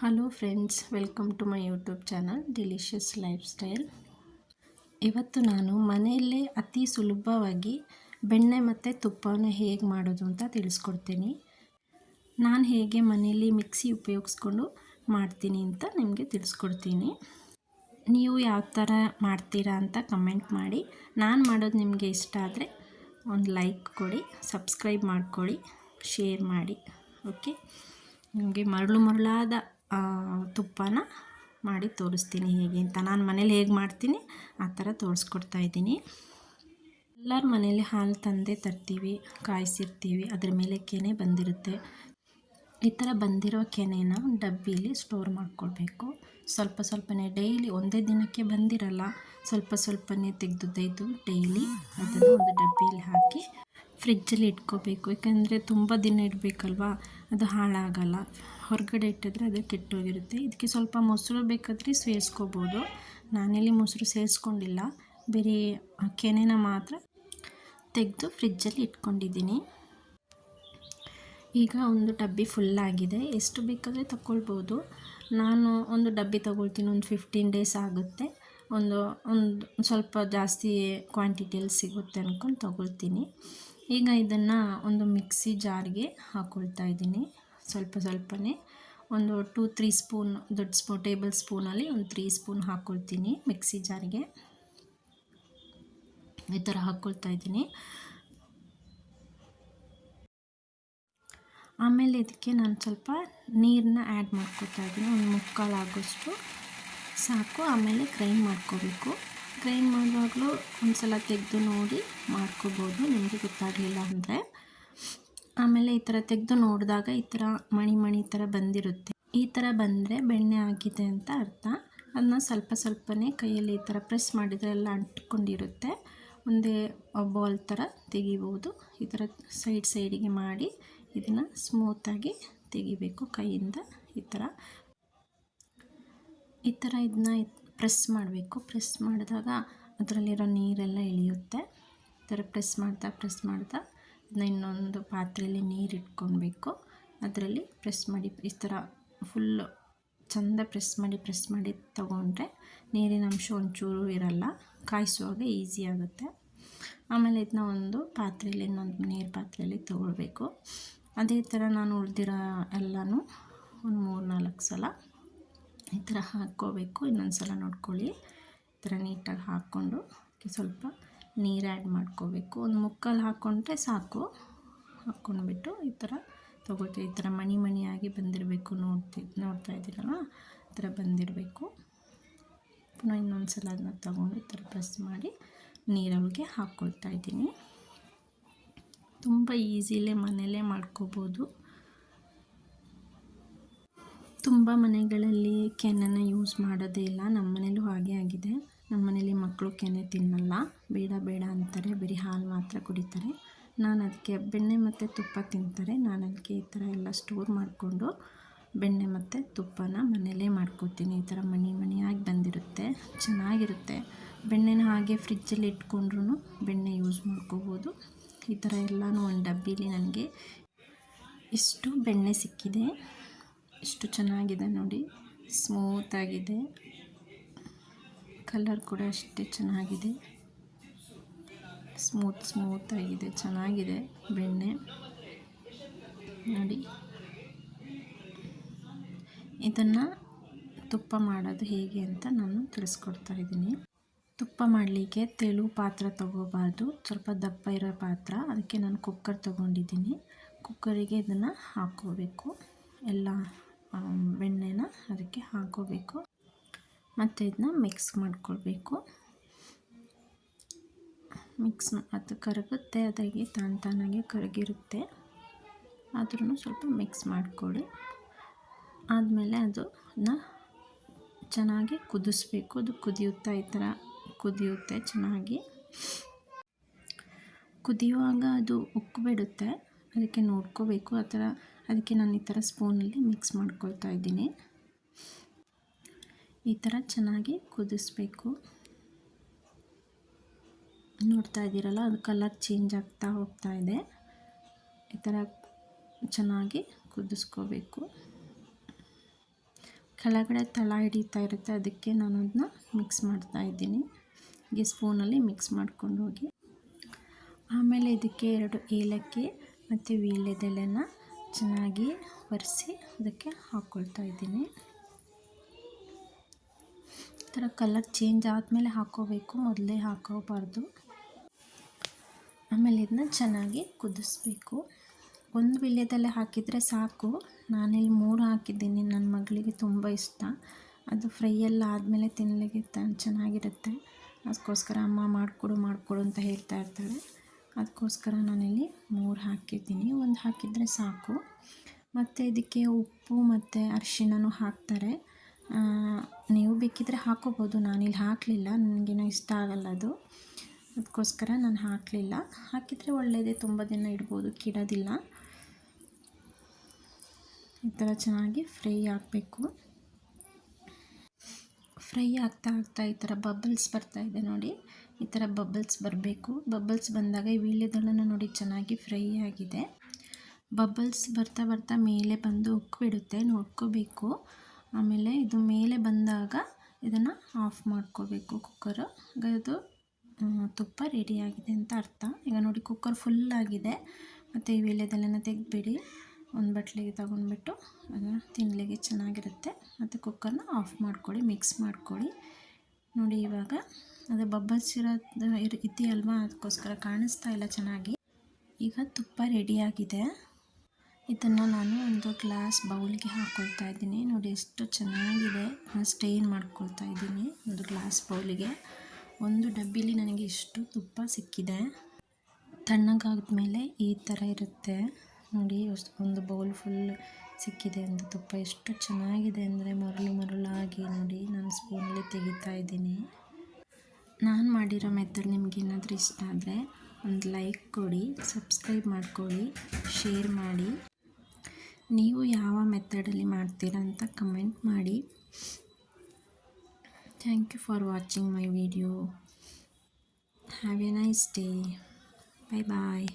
Hello friends welcome to my YouTube channel delicious lifestyle ಇವತ್ತು ನಾನು ಮನೆಯಲ್ಲೇ ಅತಿ ಸುಲಭವಾಗಿ ಬೆಣ್ಣೆ ಮತ್ತು ತುಪ್ಪನ ಹೇಗೆ ಮಾಡೋದು ಅಂತ ತಿಳಿಸ್ಕೊಡ್ತೀನಿ. ನಾನು ಹೇಗೆ ಮನೆಯಲ್ಲಿ ಮಿಕ್ಸಿ ಉಪಯೋಗಿಸ್ಕೊಂಡು ಮಾಡ್ತೀನಿ ಅಂತ ನಿಮಗೆ ತಿಳಿಸ್ಕೊಡ್ತೀನಿ. ನೀವು ಯಾವ ಥರ ಮಾಡ್ತೀರಾ ಅಂತ ಕಮೆಂಟ್ ಮಾಡಿ. ನಾನು ಮಾಡೋದು ನಿಮಗೆ ಇಷ್ಟ ಆದರೆ ಒಂದು ಲೈಕ್ ಕೊಡಿ ಸಬ್ಸ್ಕ್ರೈಬ್ ಮಾಡ್ಕೊಳ್ಳಿ ಶೇರ್ ಮಾಡಿ ಓಕೆ ನಿಮಗೆ ಮರಳು ಮರಳಾದ ತುಪ್ಪನ ಮಾಡಿ ತೋರಿಸ್ತೀನಿ ಹೇಗೆ ಅಂತ. ನಾನು ಮನೇಲಿ ಹೇಗೆ ಮಾಡ್ತೀನಿ? ಆ ಥರ ತೋರಿಸ್ಕೊಡ್ತಾ ಇದ್ದೀನಿ. ಎಲ್ಲರ ಮನೇಲಿ ಹಾಲು ತಂದೆ ತರ್ತೀವಿ, ಕಾಯಿಸಿರ್ತೀವಿ. ಅದ್ರ ಮೇಲೆ ಕೆನೆ ಬಂದಿರುತ್ತೆ. ಈ ಥರ ಬಂದಿರೋ ಕೆನೆನ ಡಬ್ಬಿಲಿ ಸ್ಟೋರ್ ಮಾಡ್ಕೊಳ್ಬೇಕು. ಸ್ವಲ್ಪ ಸ್ವಲ್ಪನೇ ಡೈಲಿ ಒಂದೇ ದಿನಕ್ಕೆ ಬಂದಿರಲ್ಲ, ಸ್ವಲ್ಪ ಸ್ವಲ್ಪನೇ ತೆಗೆದು ತೆಗೆದು ಡೈಲಿ ಅದನ್ನು ಒಂದು ಡಬ್ಬಿಯಲ್ಲಿ ಹಾಕಿ ಫ್ರಿಜ್ಜಲ್ಲಿ ಇಟ್ಕೋಬೇಕು. ಯಾಕಂದರೆ ತುಂಬ ದಿನ ಇಡಬೇಕಲ್ವಾ? ಅದು ಹಾಳಾಗಲ್ಲ. ಹೊರಗಡೆ ಇಟ್ಟಿದ್ರೆ ಅದು ಕೆಟ್ಟೋಗಿರುತ್ತೆ. ಇದಕ್ಕೆ ಸ್ವಲ್ಪ ಮೊಸರು ಬೇಕಾದರೆ ಸೇರಿಸ್ಕೋಬೋದು. ನಾನಿಲ್ಲಿ ಮೊಸರು ಸೇರಿಸ್ಕೊಂಡಿಲ್ಲ. ಬರೀ ಕೆನೆನ ಮಾತ್ರ ತೆಗೆದು ಫ್ರಿಜ್ಜಲ್ಲಿ ಇಟ್ಕೊಂಡಿದ್ದೀನಿ. ಈಗ ಒಂದು ಡಬ್ಬಿ ಫುಲ್ಲಾಗಿದೆ ಎಷ್ಟು ಬೇಕಾದರೆ ತಗೊಳ್ಬೋದು ನಾನು ಒಂದು ಡಬ್ಬಿ ತಗೊಳ್ತೀನಿ. ಒಂದು ಫಿಫ್ಟೀನ್ ಡೇಸ್ ಆಗುತ್ತೆ. ಒಂದು ಒಂದು ಸ್ವಲ್ಪ ಜಾಸ್ತಿ ಕ್ವಾಂಟಿಟಿಯಲ್ಲಿ ಸಿಗುತ್ತೆ ಅಂದ್ಕೊಂಡು ತಗೊಳ್ತೀನಿ. ಈಗ ಇದನ್ನು ಒಂದು ಮಿಕ್ಸಿ ಜಾರ್ಗೆ ಹಾಕ್ಕೊಳ್ತಾ ಇದ್ದೀನಿ. ಸ್ವಲ್ಪ ಸ್ವಲ್ಪನೇ ಒಂದು ಟೂ ತ್ರೀ ಸ್ಪೂನ್ ದೊಡ್ಡ ಸ್ಪೂ ಟೇಬಲ್ ಸ್ಪೂನಲ್ಲಿ ಒಂದು ತ್ರೀ ಸ್ಪೂನ್ ಹಾಕ್ಕೊಳ್ತೀನಿ ಮಿಕ್ಸಿ ಜಾರಿಗೆ. ಈ ಥರ ಹಾಕ್ಕೊಳ್ತಾ ಇದ್ದೀನಿ. ಆಮೇಲೆ ಇದಕ್ಕೆ ನಾನು ಸ್ವಲ್ಪ ನೀರನ್ನ ಆ್ಯಡ್ ಮಾಡ್ಕೊತಾ ಇದ್ದೀನಿ. ಒಂದು ಮುಕ್ಕಾಲು ಆಗೋಷ್ಟು ಸಾಕು. ಆಮೇಲೆ ಗ್ರೈಂಡ್ ಮಾಡ್ಕೋಬೇಕು. ಗ್ರೈಂಡ್ ಮಾಡುವಾಗಲೂ ಒಂದು ಸಲ ತೆಗೆದು ನೋಡಿ ಮಾಡ್ಕೋಬೋದು. ನಿಮಗೆ ಗೊತ್ತಾಗಲಿಲ್ಲ ಅಂದರೆ. ಆಮೇಲೆ ಈ ಥರ ತೆಗೆದು ನೋಡಿದಾಗ ಈ ಥರ ಮಣಿ ಮಣಿ ಥರ ಬಂದಿರುತ್ತೆ. ಈ ಥರ ಬಂದರೆ ಬೆಣ್ಣೆ ಆಗಿದೆ ಅಂತ ಅರ್ಥ. ಅದನ್ನ ಸ್ವಲ್ಪ ಸ್ವಲ್ಪನೇ ಕೈಯಲ್ಲಿ ಈ ಥರ ಪ್ರೆಸ್ ಮಾಡಿದರೆ ಎಲ್ಲ ಅಂಟ್ಕೊಂಡಿರುತ್ತೆ. ಒಂದೇ ಬಾಲ್ ಥರ ತೆಗಿಬೋದು. ಈ ಥರ ಸೈಡ್ ಸೈಡಿಗೆ ಮಾಡಿ ಇದನ್ನು ಸ್ಮೂತಾಗಿ ತೆಗಿಬೇಕು ಕೈಯಿಂದ ಈ ಥರ. ಈ ಥರ ಇದನ್ನ ಪ್ರೆಸ್ ಮಾಡಬೇಕು. ಪ್ರೆಸ್ ಮಾಡಿದಾಗ ಅದರಲ್ಲಿರೋ ನೀರೆಲ್ಲ ಇಳಿಯುತ್ತೆ. ಈ ಥರ ಪ್ರೆಸ್ ಮಾಡ್ತಾ ಪ್ರೆಸ್ ಮಾಡ್ತಾ ಇನ್ನೊಂದು ಪಾತ್ರೆಯಲ್ಲಿ ನೀರು ಇಟ್ಕೊಳ್ಬೇಕು ಅದರಲ್ಲಿ ಪ್ರೆಸ್ ಮಾಡಿ, ಈ ಥರ ಫುಲ್ಲು ಚೆಂದ ಪ್ರೆಸ್ ಮಾಡಿ ಪ್ರೆಸ್ ಮಾಡಿ ತಗೊಂಡ್ರೆ ನೀರಿನ ಅಂಶ ಒಂಚೂರು ಇರಲ್ಲ. ಕಾಯಿಸುವಾಗ ಈಸಿ ಆಗುತ್ತೆ. ಆಮೇಲೆ ಇದನ್ನ ಒಂದು ಪಾತ್ರೆಯಲ್ಲಿ ಇನ್ನೊಂದು ನೀರು ಪಾತ್ರೆಯಲ್ಲಿ ತೊಗೊಳ್ಬೇಕು. ಅದೇ ಥರ ನಾನು ಉಳಿದಿರೋ ಎಲ್ಲನೂ ಒಂದು ಮೂರು ನಾಲ್ಕು ಸಲ ಈ ಥರ ಹಾಕ್ಕೋಬೇಕು. ಇನ್ನೊಂದು ಸಲ ನೋಡ್ಕೊಳ್ಳಿ. ಈ ಥರ ನೀಟಾಗಿ ಹಾಕ್ಕೊಂಡು ಸ್ವಲ್ಪ ನೀರು ಆ್ಯಡ್ ಮಾಡ್ಕೋಬೇಕು. ಒಂದು ಮುಕ್ಕಲ್ಲಿ ಹಾಕ್ಕೊಂಡ್ರೆ ಸಾಕು. ಹಾಕ್ಕೊಂಡ್ಬಿಟ್ಟು ಈ ಥರ ತೊಗೊಳ್ತೀವಿ. ಈ ಥರ ಮಣಿ ಮಣಿಯಾಗಿ ಬಂದಿರಬೇಕು ನೋಡ್ತಿ, ನೋಡ್ತಾ ಇದ್ದೀರಲ್ಲ ಈ ಥರ ಬಂದಿರಬೇಕು. ಪುನಃ ಇನ್ನೊಂದು ಸಲ ಅದನ್ನ ತೊಗೊಂಡು ಈ ಥರ ಪ್ರೆಸ್ ಮಾಡಿ ನೀರೊಳಗೆ ಹಾಕ್ಕೊಳ್ತಾ ಇದ್ದೀನಿ. ತುಂಬ ಈಸಿಲೇ ಮನೆಯಲ್ಲೇ ಮಾಡ್ಕೋಬೋದು. ತುಂಬ ಮನೆಗಳಲ್ಲಿ ಕೆನ್ನನ್ನು ಯೂಸ್ ಮಾಡೋದೇ ಇಲ್ಲ. ನಮ್ಮ ಮನೇಲೂ ಹಾಗೆ ಆಗಿದೆ. ನಮ್ಮ ಮನೇಲಿ ಮಕ್ಕಳು ಕೆನೆ ತಿನ್ನಲ್ಲ, ಬೇಡ ಬೇಡ ಅಂತಾರೆ, ಬರೀ ಹಾಲು ಮಾತ್ರ ಕುಡಿತಾರೆ. ನಾನು ಅದಕ್ಕೆ ಬೆಣ್ಣೆ ಮತ್ತು ತುಪ್ಪ ತಿಂತಾರೆ. ನಾನು ಅದಕ್ಕೆ ಈ ಥರ ಎಲ್ಲ ಸ್ಟೋರ್ ಮಾಡಿಕೊಂಡು ಬೆಣ್ಣೆ ಮತ್ತು ತುಪ್ಪನ ಮನೆಯಲ್ಲೇ ಮಾಡ್ಕೋತೀನಿ. ಈ ಥರ ಮನೆ ಮನೆಯಾಗಿ ಬಂದಿರುತ್ತೆ, ಚೆನ್ನಾಗಿರುತ್ತೆ. ಬೆಣ್ಣೆನ ಹಾಗೆ ಫ್ರಿಜ್ಜಲ್ಲಿ ಇಟ್ಕೊಂಡ್ರೂ ಬೆಣ್ಣೆ ಯೂಸ್ ಮಾಡ್ಕೋಬೋದು. ಈ ಥರ ಎಲ್ಲನೂ ಒಂದು ಡಬ್ಬಿಲಿ ನನಗೆ ಇಷ್ಟು ಬೆಣ್ಣೆ ಸಿಕ್ಕಿದೆ. ಇಷ್ಟು ಚೆನ್ನಾಗಿದೆ ನೋಡಿ ಸ್ಮೂತಾಗಿದೆ ಕಲರ್ ಕೂಡ ಅಷ್ಟೇ ಚೆನ್ನಾಗಿದೆ. ಸ್ಮೂತ್ ಸ್ಮೂತ್ ಆಗಿದೆ, ಚೆನ್ನಾಗಿದೆ ಬೆಣ್ಣೆ. ನೋಡಿ. ಇದನ್ನು ತುಪ್ಪ ಮಾಡೋದು ಹೇಗೆ ಅಂತ ನಾನು ತಿಳಿಸ್ಕೊಡ್ತಾ ಇದ್ದೀನಿ. ತುಪ್ಪ ಮಾಡಲಿಕ್ಕೆ ತೆಳು ಪಾತ್ರ ತಗೋಬಾರ್ದು. ಸ್ವಲ್ಪ ದಪ್ಪ ಇರೋ ಪಾತ್ರ. ಅದಕ್ಕೆ ನಾನು ಕುಕ್ಕರ್ ತೊಗೊಂಡಿದ್ದೀನಿ. ಕುಕ್ಕರಿಗೆ ಇದನ್ನು ಹಾಕೋಬೇಕು ಎಲ್ಲ ಬೆಣ್ಣೆನ ಅದಕ್ಕೆ ಹಾಕೋಬೇಕು ಮತ್ತು ಇದನ್ನ ಮಿಕ್ಸ್ ಮಾಡ್ಕೊಳ್ಬೇಕು. ಮಿಕ್ಸ್ ಅದು ಕರಗುತ್ತೆ, ಅದಾಗಿ ತಾನ ತಾನಾಗೆ ಕರಗಿರುತ್ತೆ. ಆದ್ರೂ ಸ್ವಲ್ಪ ಮಿಕ್ಸ್ ಮಾಡಿಕೊಡಿ ಆದಮೇಲೆ ಅದನ್ನ ಚೆನ್ನಾಗಿ ಕುದಿಸ್ಬೇಕು. ಅದು ಕುದಿಯುತ್ತಾ ಈ ಥರ ಕುದಿಯುತ್ತೆ ಚೆನ್ನಾಗಿ. ಕುದಿಯುವಾಗ ಅದು ಉಕ್ಕಿಬಿಡುತ್ತೆ ಅದಕ್ಕೆ ನೋಡ್ಕೋಬೇಕು. ಆ ಥರ ಅದಕ್ಕೆ ನಾನು ಈ ಥರ ಸ್ಪೂನಲ್ಲಿ ಮಿಕ್ಸ್ ಮಾಡ್ಕೊಳ್ತಾ ಇದ್ದೀನಿ. ಈ ಥರ ಚೆನ್ನಾಗಿ ಕುದಿಸ್ಬೇಕು. ನೋಡ್ತಾ ಇದ್ದೀರಲ್ಲ, ಅದು ಕಲರ್ ಚೇಂಜ್ ಆಗ್ತಾ ಹೋಗ್ತಾ ಇದೆ. ಈ ಥರ ಚೆನ್ನಾಗಿ ಕುದಿಸ್ಕೋಬೇಕು. ಕೆಳಗಡೆ ತಳ ಹಿಡಿತಾ ಇರುತ್ತೆ, ಅದಕ್ಕೆ ನಾನು ಅದನ್ನ ಮಿಕ್ಸ್ ಮಾಡ್ತಾ ಇದ್ದೀನಿ. ಹೀಗೆ ಸ್ಪೂನಲ್ಲಿ ಮಿಕ್ಸ್ ಮಾಡ್ಕೊಂಡು ಹೋಗಿ. ಆಮೇಲೆ ಇದಕ್ಕೆ ಎರಡು ಏಲಕ್ಕಿ ಮತ್ತು ವೀಳ್ಯದೆಲೆನ ಚೆನ್ನಾಗಿ ಒರೆಸಿ ಅದಕ್ಕೆ ಹಾಕ್ಕೊಳ್ತಾ ಇದ್ದೀನಿ. ಥರ ಕಲರ್ ಚೇಂಜ್ ಆದಮೇಲೆ ಹಾಕೋಬೇಕು. ಮೊದಲೇ ಹಾಕೋಬಾರ್ದು. ಆಮೇಲೆ ಇದನ್ನ ಚೆನ್ನಾಗಿ ಕುದಿಸ್ಬೇಕು. ಒಂದು ವಿಳ್ಯದಲ್ಲೇ ಹಾಕಿದರೆ ಸಾಕು. ನಾನಿಲ್ಲಿ ಮೂರು ಹಾಕಿದ್ದೀನಿ. ನನ್ನ ಮಗಳಿಗೆ ತುಂಬ ಇಷ್ಟ. ಅದು ಫ್ರೈ ಎಲ್ಲ ಆದಮೇಲೆ ತಿನ್ನಲಿಕ್ಕೆ ಚೆನ್ನಾಗಿರುತ್ತೆ. ಅದಕ್ಕೋಸ್ಕರ ಅಮ್ಮ ಮಾಡಿಕೊಡು ಮಾಡಿಕೊಡು ಅಂತ ಹೇಳ್ತಾ ಇರ್ತಾಳೆ ಅದಕ್ಕೋಸ್ಕರ ನಾನಿಲ್ಲಿ ಮೂರು ಹಾಕಿದ್ದೀನಿ. ಒಂದು ಹಾಕಿದರೆ ಸಾಕು. ಮತ್ತು ಇದಕ್ಕೆ ಉಪ್ಪು ಮತ್ತು ಅರಿಶಿಣನೂ ಹಾಕ್ತಾರೆ. ನೀವು ಬೇಕಿದ್ದರೆ ಹಾಕೋಬೋದು. ನಾನಿಲ್ಲಿ ಹಾಕಲಿಲ್ಲ. ನನಗೇನು ಇಷ್ಟ ಆಗಲ್ಲ ಅದು. ಅದಕ್ಕೋಸ್ಕರ ನಾನು ಹಾಕಲಿಲ್ಲ. ಹಾಕಿದರೆ ಒಳ್ಳೆಯದೇ ತುಂಬ ದಿನ ಇಡ್ಬೋದು. ಕೆಡೋದಿಲ್ಲ. ಈ ಥರ ಚೆನ್ನಾಗಿ ಫ್ರೈ ಆಗಬೇಕು. ಫ್ರೈ ಆಗ್ತಾ ಆಗ್ತಾ ಈ ಥರ ಬಬಲ್ಸ್ ಬರ್ತಾ ಇದೆ ನೋಡಿ. ಈ ಥರ ಬಬಲ್ಸ್ ಬರಬೇಕು. ಬಬಲ್ಸ್ ಬಂದಾಗ ಈ ವೀಳ್ಯದಳನ್ನು ನೋಡಿ ಚೆನ್ನಾಗಿ ಫ್ರೈ ಆಗಿದೆ. ಬಬಲ್ಸ್ ಬರ್ತಾ ಬರ್ತಾ ಮೇಲೆ ಬಂದು ಉಕ್ಕಿಬಿಡುತ್ತೆ ನೋಡ್ಕೋಬೇಕು. ಆಮೇಲೆ ಇದು ಮೇಲೆ ಬಂದಾಗ ಇದನ್ನು ಆಫ್ ಮಾಡ್ಕೋಬೇಕು ಕುಕ್ಕರು ಇದು ತುಪ್ಪ ರೆಡಿಯಾಗಿದೆ ಅಂತ ಅರ್ಥ. ಈಗ ನೋಡಿ ಕುಕ್ಕರ್ ಫುಲ್ಲಾಗಿದೆ ಮತ್ತು ಈ ವೀಳ್ಯದೆಲೆನ ತೆಗೆದ್ಬಿಡಿ. ಒಂದು ಬಟ್ಲಿಗೆ ತಗೊಂಡ್ಬಿಟ್ಟು ಅದನ್ನು ತಿನ್ನಲಿಕ್ಕೆ ಚೆನ್ನಾಗಿರುತ್ತೆ. ಮತ್ತು ಕುಕ್ಕರ್ನ ಆಫ್ ಮಾಡ್ಕೊಳ್ಳಿ ಮಿಕ್ಸ್ ಮಾಡ್ಕೊಳ್ಳಿ. ನೋಡಿ ಇವಾಗ ಅದು ಬಬ್ಬಲ್ಸ್ ಇರೋದು ಇದೆಯಲ್ವಾ? ಅದಕ್ಕೋಸ್ಕರ ಕಾಣಿಸ್ತಾ ಇಲ್ಲ ಚೆನ್ನಾಗಿ. ಈಗ ತುಪ್ಪ ರೆಡಿಯಾಗಿದೆ ಇದನ್ನು ನಾನು ಒಂದು ಗ್ಲಾಸ್ ಬೌಲ್ಗೆ ಹಾಕ್ಕೊಳ್ತಾ ಇದ್ದೀನಿ. ನೋಡಿ ಎಷ್ಟು ಚೆನ್ನಾಗಿದೆ. ಸ್ಟೇನ್ ಮಾಡ್ಕೊಳ್ತಾ ಇದ್ದೀನಿ ಒಂದು ಗ್ಲಾಸ್ ಬೌಲಿಗೆ. ಒಂದು ಡಬ್ಬಿಲಿ ನನಗೆ ಇಷ್ಟು ತುಪ್ಪ ಸಿಕ್ಕಿದೆ. ತಣ್ಣಗಾದ ಮೇಲೆ ಈ ಥರ ಇರುತ್ತೆ. ನೋಡಿ ಒಂದು ಬೌಲ್ ಫುಲ್ ಸಿಕ್ಕಿದೆ ಒಂದು ತುಪ್ಪ. ಎಷ್ಟು ಚೆನ್ನಾಗಿದೆ ಅಂದರೆ ಮರಳು ಮರಳಾಗಿ ನೋಡಿ ನಾನು ಸ್ಪೂನಲ್ಲಿ ತೆಗಿತಾ ಇದ್ದೀನಿ. ನಾನು ಮಾಡಿರೋ ಮೆಥಡ್ ನಿಮಗೇನಾದರೂ ಇಷ್ಟ ಆದರೆ ಒಂದು ಲೈಕ್ ಕೊಡಿ, ಸಬ್ಸ್ಕ್ರೈಬ್ ಮಾಡ್ಕೊಳ್ಳಿ, ಶೇರ್ ಮಾಡಿ. ನೀವು ಯಾವ ಮೆಥಡಲ್ಲಿ ಮಾಡ್ತೀರಾ ಅಂತ ಕಮೆಂಟ್ ಮಾಡಿ. Thank you for watching my video have a nice day bye bye